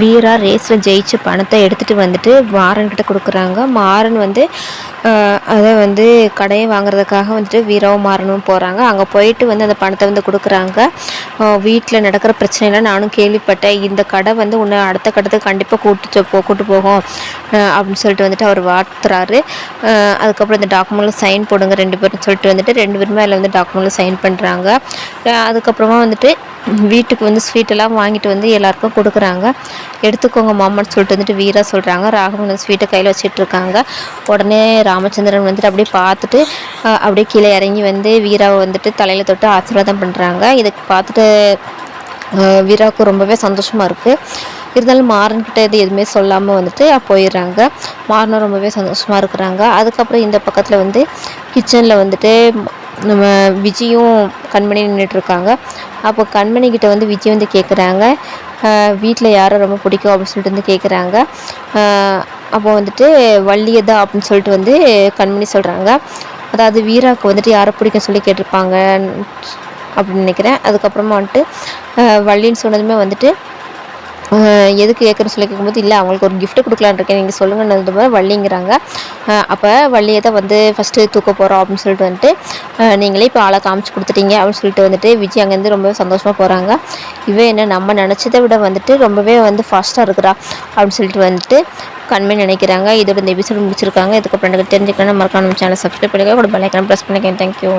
வீரா ரேஸில் ஜெயிச்சு பணத்தை எடுத்துகிட்டு வந்துட்டு மாறன்கிட்ட கொடுக்குறாங்க. மாறன் வந்து அதை வந்து கடையை வாங்குறதுக்காக வந்துட்டு வீராவும் மாறனும் போகிறாங்க அங்கே போயிட்டு வந்து அந்த பணத்தை வந்து கொடுக்குறாங்க. வீட்டில் நடக்கிற பிரச்சனைலாம் நானும் கேள்விப்பட்டேன். இந்த கடை வந்து உன்னை அடுத்த கட்டத்துக்கு கண்டிப்பாக கூட்டு போ கூட்டு போகும். அப்படின்னு சொல்லிட்டு வந்துட்டு அவர் வாத்துறாரு. அதுக்கப்புறம் இந்த டாக்குமெண்ட்டில் சைன் போடுங்க ரெண்டு பேரும் சொல்லிட்டு வந்துட்டு ரெண்டு பேருமே அதில் வந்து டாக்குமெண்ட்டில் சைன் பண்ணுறாங்க அதுக்கப்புறமா வந்துட்டு வீட்டுக்கு வந்து ஸ்வீட்டெல்லாம் வாங்கிட்டு வந்து எல்லாருக்கும் கொடுக்குறாங்க. எடுத்துக்கோங்க மாமான்னு சொல்லிட்டு வந்துட்டு வீரா சொல்கிறாங்க ராகவன் வந்து ஸ்வீட்டை கையில் வச்சுட்டு இருக்காங்க. உடனே ராமச்சந்திரன் வந்துட்டு அப்படியே பார்த்துட்டு அப்படியே கீழே இறங்கி வந்து வீராவை வந்துட்டு தலையில் தொட்டு ஆசீர்வாதம் பண்ணுறாங்க இதுக்கு பார்த்துட்டு வீராவுக்கு ரொம்பவே சந்தோஷமாக இருக்குது இருந்தாலும் மாறன்கிட்ட இது எதுவுமே சொல்லாமல் வந்துட்டு போயிடுறாங்க. மாறனும் ரொம்பவே சந்தோஷமாக இருக்கிறாங்க. அதுக்கப்புறம் இந்த பக்கத்தில் வந்து கிச்சனில் வந்துட்டு நம்ம விஜயும் கண்மணி நின்றுட்டு இருக்காங்க. அப்போ கண்மணிக்கிட்ட வந்து விஜய் வந்து கேட்குறாங்க வீட்டில் யாரை ரொம்ப பிடிக்கும் அப்படின்னு சொல்லிட்டு வந்து கேட்குறாங்க அப்போ வந்துட்டு வள்ளியதா? அப்படின்னு சொல்லிட்டு வந்து கண்மணி சொல்கிறாங்க அதாவது வீராவுக்கு வந்துட்டு யாரை பிடிக்க சொல்லி கேட்டிருப்பாங்க அப்படின்னு நினைக்கிறேன். அதுக்கப்புறமா வந்துட்டு வள்ளின்னு சொன்னதுமே வந்துட்டு எதுக்கு கேட்குறேன்னு சொல்லி கேட்கும்போது இல்லை அவங்களுக்கு ஒரு கிஃப்ட் கொடுக்கலான்னு இருக்கேன். நீங்கள் சொல்லுங்கன்னு வள்ளிங்கிறாங்க. அப்போ வள்ளியை தான் வந்து ஃபஸ்ட்டு தூக்க போகிறோம் அப்படின்னு சொல்லிட்டு வந்துட்டு நீங்களே இப்போ ஆளை காமிச்சு கொடுத்துட்டீங்க அப்படின்னு சொல்லிட்டு வந்துட்டு விஜய் அங்கேருந்து ரொம்பவே சந்தோஷமாக போகிறாங்க இவன் என்ன நம்ம நினச்சதை விட வந்துட்டு ரொம்பவே வந்து ஃபாஸ்ட்டாக இருக்கிறா அப்படின்னு சொல்லிட்டு வந்துட்டு கண்மை நினைக்கிறாங்க. இதோட இந்த எபிசோட் முடிச்சிருக்காங்க. இதுக்கப்புறம் எனக்கு தெரிஞ்சுக்கணும் மறக்காம சேனல் சப்ஸ்கிரைப் பண்ணிக்க கூட பெல் ஐக்கான ப்ரெஸ் பண்ணிக்கேன் தேங்க்யூ